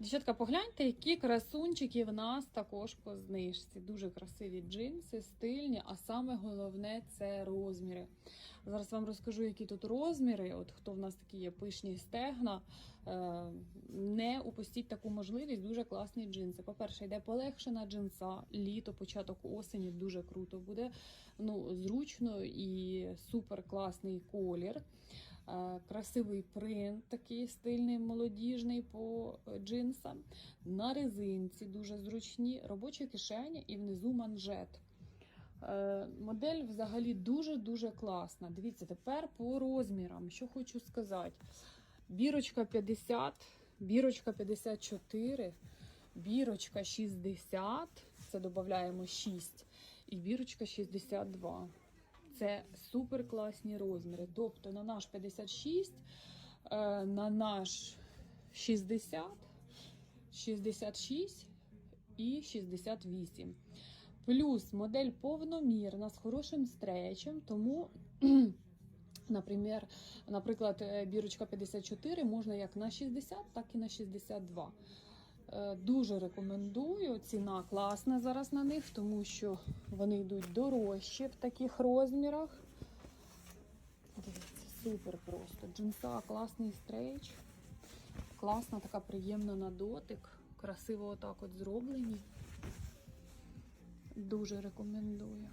Дівчатка, погляньте, які красунчики в нас також по знижці. Дуже красиві джинси, стильні, а саме головне це розміри. Зараз вам розкажу, які тут розміри. От хто в нас такі є пишні стегна. Е, Не упустіть таку можливість. Дуже класні джинси. По-перше, йде полегшена джинса, літо, початок осені дуже круто буде. Ну, зручно і супер класний колір. Е, Красивий принт, такий стильний, молодіжний по е, джинсам. На резинці дуже зручні, робочі кишені і внизу манжет. Е, Модель взагалі дуже-дуже класна. Дивіться, тепер по розмірам, що хочу сказати. Бірочка 50, бірочка 54, бірочка 60, це додаємо 6, і бірочка 62. Це супер класні розміри. Тобто на наш 56, е, на наш 60, 66 і 68. Плюс модель повномірна з хорошим стречем, тому, наприклад, наприклад, е, бірочка 54 можна як на 60, так і на 62. Е, Дуже рекомендую. Ціна класна зараз на них, тому що вони йдуть дорожче в таких розмірах. Дивіться, супер просто. Джинса, класний стрейч. Класна, така приємна на дотик. Красиво отак от зроблені. Дуже рекомендую.